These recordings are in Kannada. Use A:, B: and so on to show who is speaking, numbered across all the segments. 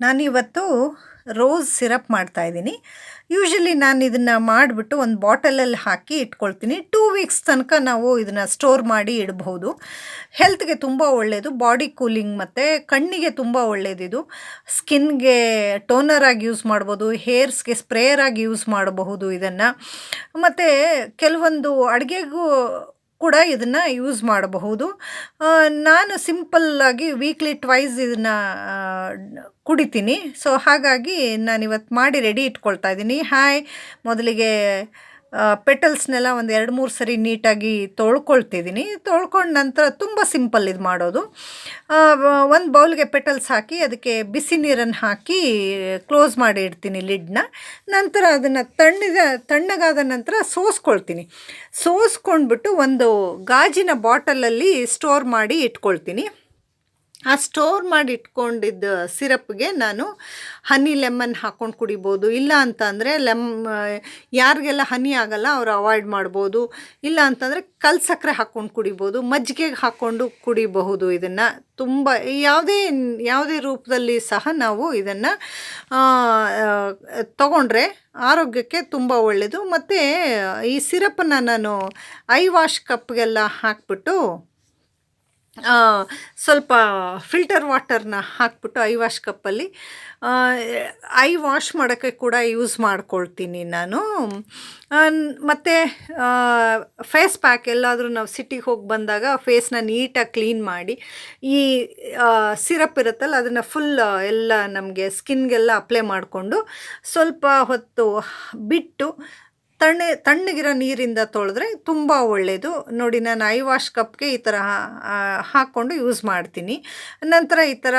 A: ನಾನಿವತ್ತು ರೋಸ್ ಸಿರಪ್ ಮಾಡ್ತಾಯಿದ್ದೀನಿ ಯೂಶ್ವಲಿ ನಾನು ಇದನ್ನು ಮಾಡಿಬಿಟ್ಟು ಒಂದು ಬಾಟಲಲ್ಲಿ ಹಾಕಿ ಇಟ್ಕೊಳ್ತೀನಿ. ಟೂ ವೀಕ್ಸ್ ತನಕ ನಾವು ಇದನ್ನು ಸ್ಟೋರ್ ಮಾಡಿ ಇಡಬಹುದು ಹೆಲ್ತ್ಗೆ ತುಂಬ ಒಳ್ಳೆಯದು ಬಾಡಿ ಕೂಲಿಂಗ್ ಮತ್ತು ಕಣ್ಣಿಗೆ ತುಂಬ ಒಳ್ಳೆಯದಿದು ಸ್ಕಿನ್ಗೆ ಟೋನರ್ ಆಗಿ ಯೂಸ್ ಮಾಡ್ಬೋದು. ಹೇರ್ಸ್ಗೆ ಸ್ಪ್ರೇಯರ್ ಆಗಿ ಯೂಸ್ ಮಾಡಬಹುದು ಇದನ್ನು. ಮತ್ತು ಕೆಲವೊಂದು ಅಡುಗೆಗೂ ಕೂಡ ಇದನ್ನು ಯೂಸ್ ಮಾಡಬಹುದು. ನಾನು ಸಿಂಪಲ್ಲಾಗಿ ವೀಕ್ಲಿ ಟ್ವೈಸ್ ಇದನ್ನು ಕುಡಿತೀನಿ. ಸೊ ಹಾಗಾಗಿ ನಾನಿವತ್ತು ಮಾಡಿ ರೆಡಿ ಇಟ್ಕೊಳ್ತಾ ಇದ್ದೀನಿ. ಹಾಯ್ ಮೊದಲಿಗೆ ಪೆಟಲ್ಸ್ನೆಲ್ಲ ಒಂದು ಎರಡು ಮೂರು ಸರಿ ನೀಟಾಗಿ ತೊಳ್ಕೊಳ್ತಿದ್ದೀನಿ ತೊಳ್ಕೊಂಡ ನಂತರ ತುಂಬ ಸಿಂಪಲ್ ಇದು ಮಾಡೋದು. ಒಂದು ಬೌಲ್ಗೆ ಪೆಟಲ್ಸ್ ಹಾಕಿ ಅದಕ್ಕೆ ಬಿಸಿ ನೀರನ್ನು ಹಾಕಿ ಕ್ಲೋಸ್ ಮಾಡಿ ಇಡ್ತೀನಿ ಲಿಡ್ನ. ನಂತರ ಅದನ್ನು ತಣ್ಣಗ, ತಣ್ಣಗಾದ ನಂತರ ಸೋಸ್ಕೊಳ್ತೀನಿ. ಸೋಸ್ಕೊಂಡ್ಬಿಟ್ಟು ಒಂದು ಗಾಜಿನ ಬಾಟಲಲ್ಲಿ ಸ್ಟೋರ್ ಮಾಡಿ ಇಟ್ಕೊಳ್ತೀನಿ. ಆ ಸ್ಟೋರ್ ಮಾಡಿ ಇಟ್ಕೊಂಡಿದ್ದ ಸಿರಪ್ಗೆ ನಾನು ಹನಿ ಲೆಮನ್ ಹಾಕ್ಕೊಂಡು ಕುಡಿಬೋದು. ಇಲ್ಲ ಅಂತಂದರೆ ಲೆಮ್ ಯಾರಿಗೆಲ್ಲ ಹನಿ ಆಗಲ್ಲ ಅವರು ಅವಾಯ್ಡ್ ಮಾಡ್ಬೋದು. ಇಲ್ಲ ಅಂತಂದರೆ ಕಲ್ ಸಕ್ಕರೆ ಹಾಕ್ಕೊಂಡು ಕುಡಿಬೋದು. ಮಜ್ಜಿಗೆಗೆ ಹಾಕ್ಕೊಂಡು ಕುಡಿಬಹುದು ಇದನ್ನು. ತುಂಬ, ಯಾವುದೇ ಯಾವುದೇ ರೂಪದಲ್ಲಿ ಸಹ ನಾವು ಇದನ್ನು ತಗೊಂಡ್ರೆ ಆರೋಗ್ಯಕ್ಕೆ ತುಂಬ ಒಳ್ಳೆಯದು ಮತ್ತು ಈ ಸಿರಪನ್ನು ನಾನು ಐ ವಾಶ್ ಕಪ್ಗೆಲ್ಲ ಹಾಕ್ಬಿಟ್ಟು ಸ್ವಲ್ಪ ಫಿಲ್ಟರ್ ವಾಟರ್ನ ಹಾಕ್ಬಿಟ್ಟು ಐ ವಾಶ್ ಕಪ್ಪಲ್ಲಿ ಐ ವಾಶ್ ಮಾಡೋಕ್ಕೆ ಕೂಡ ಯೂಸ್ ಮಾಡ್ಕೊಳ್ತೀನಿ ನಾನು. ಮತ್ತು ಫೇಸ್ ಪ್ಯಾಕ್ ಎಲ್ಲಾದರೂ ನಾವು ಸಿಟಿಗೆ ಹೋಗಿ ಬಂದಾಗ ಫೇಸ್ನ ನೀಟಾಗಿ ಕ್ಲೀನ್ ಮಾಡಿ, ಈ ಸಿರಪ್ ಇರುತ್ತಲ್ಲ ಅದನ್ನು ಫುಲ್ ಎಲ್ಲ ನಮಗೆ ಸ್ಕಿನ್ಗೆಲ್ಲ ಅಪ್ಲೈ ಮಾಡಿಕೊಂಡು ಸ್ವಲ್ಪ ಹೊತ್ತು ಬಿಟ್ಟು ತಣ್ಣೆ, ತಣ್ಣಗಿರೋ ನೀರಿಂದ ತೊಳೆದ್ರೆ ತುಂಬ ಒಳ್ಳೆಯದು ನೋಡಿ, ನಾನು ಐ ವಾಶ್ ಕಪ್ಗೆ ಈ ಥರ ಹಾಕ್ಕೊಂಡು ಯೂಸ್ ಮಾಡ್ತೀನಿ. ನಂತರ ಈ ಥರ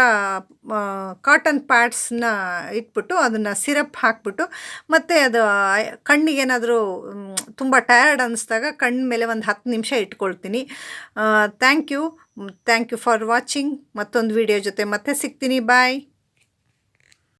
A: ಕಾಟನ್ ಪ್ಯಾಡ್ಸ್ನ ಇಟ್ಬಿಟ್ಟು ಅದನ್ನು ಸಿರಪ್ ಹಾಕ್ಬಿಟ್ಟು, ಮತ್ತು ಅದು ಕಣ್ಣಿಗೆ ಕಣ್ಣಿಗೇನಾದರೂ ತುಂಬ ಟಯರ್ಡ್ ಅನ್ನಿಸ್ದಾಗ ಕಣ್ಣ ಮೇಲೆ ಒಂದು ಹತ್ತು ನಿಮಿಷ ಇಟ್ಕೊಳ್ತೀನಿ. Thank you. Thank you for watching. ಮತ್ತೊಂದು ವಿಡಿಯೋ ಜೊತೆ ಮತ್ತೆ ಸಿಗ್ತೀನಿ. ಬಾಯ್.